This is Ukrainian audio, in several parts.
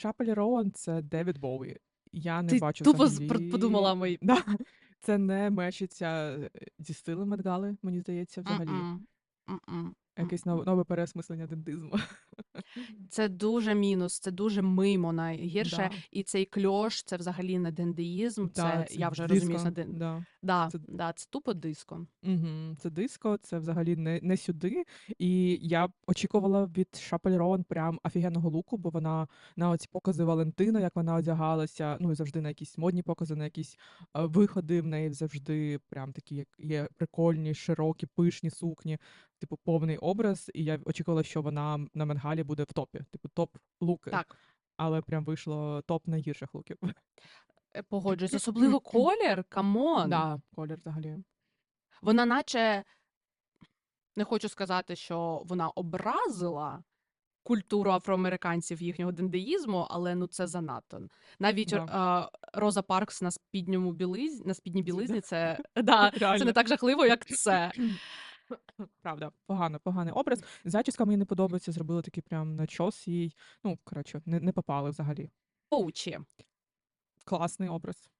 Шапель Роан це Девід Боуї. Я не Ти бачу тупо з- взагалі. подумала мої. Да. Це не мечиться е, зі стилем Медгали, мені здається, взагалі. М-м. М-м. Якесь нове, нове переосмислення дендизму. Це дуже мінус, це дуже мимо найгірше. Да. І цей кльош це взагалі не дендеїзм. Це, Да, я вже диско, розумію, це ден... Да. да, це- да, це тупо диско. Угу. Це диско, це взагалі не, не сюди. І я очікувала від Шапель Роан прям офігенного луку, бо вона на оці покази Валентина, як вона одягалася, ну і завжди на якісь модні покази, на якісь е, виходи в неї завжди прям такі, як є прикольні, широкі, пишні сукні, типу повний образ. І я очікувала, що вона на Менгалі буде в топі, типу топ луки. Так, Але прям вийшло топ найгірших луків. е, погоджуюсь. Особливо колір, камон. Да, колір взагалі. Вона наче не хочу сказати, що вона образила культуру афроамериканців їхнього дендеїзму, але ну це занадто. Навіть Да. е, Роза Паркс на спідньому білизні, на спідній білизні це, да, це не так жахливо, як це. Правда, погано, поганий образ. Зачіска мені не подобається, зробили такий прям начос їй. Ну, коротше, не, не попали взагалі. Оучі. Класний образ.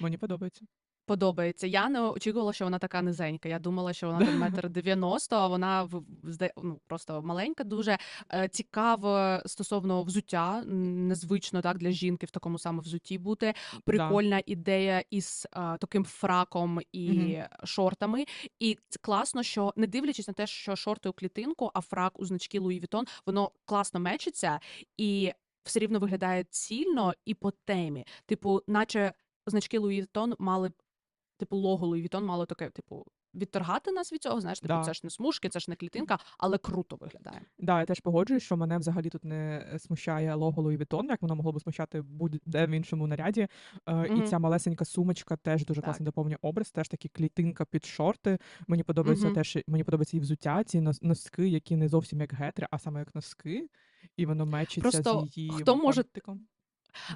Мені подобається. Подобається. Я не очікувала, що вона така низенька. Я думала, що вона там метр дев'яносто, а вона в- зда- ну, просто маленька. Дуже Е, цікаво стосовно взуття. м, Незвично так для жінки в такому саме взутті бути. Прикольна ідея із а, таким фраком і Мгм. шортами. І класно, що не дивлячись на те, що шорти у клітинку, а фрак у значки Луї Вітон, воно класно мечиться і все рівно виглядає цільно і по темі. Типу, наче значки Луї Вітон мали б, типу, лого Луї Вітон мало таке, типу. Відторгати нас від цього, знаєш, типу, Да. це ж не смужки, це ж не клітинка, але круто виглядає. Да, я теж погоджуюсь, що мене взагалі тут не е, смущає лого Louis Vuitton, як воно могло би смущати будь-де в іншому наряді. Е, І ця малесенька сумочка теж дуже Так. класно доповнює образ, теж такі клітинка під шорти. Мені подобається Мгм. теж мені подобається і взуття, ці нос- носки, які не зовсім як гетри, а саме як носки. І воно мечиться Просто з її хто може-.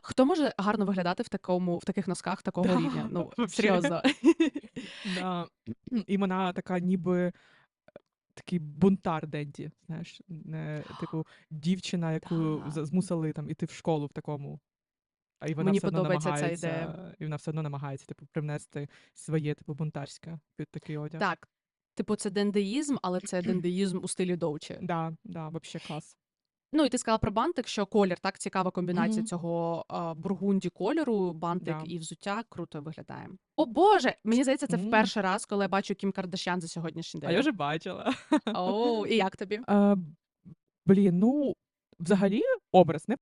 Хто може гарно виглядати в такому в таких носках такого Да, рівня? Ну вообще. серйозно. Да. І вона така, ніби е, такий бунтар Денді, знаєш, не типу дівчина, яку Да. змусили там іти в школу в такому. А і вона Мені все одно подобається ця намагається, ідея. і вона все одно намагається типу привнести своє типу бунтарське під такий одяг. Так, типу, це дендеїзм, але це дендеїзм у стилі Доучі. Да, да, вообще клас. Ну і ти сказала про бантик, що колір так цікава комбінація Мгм. цього а, бургунді кольору, бантик Да. і взуття круто виглядає. О Боже, мені здається, це Мгм. в перший раз, коли я бачу Кім Кардашян за сьогоднішній А день. я вже бачила. О, і як тобі? Е, блін, ну взагалі образ не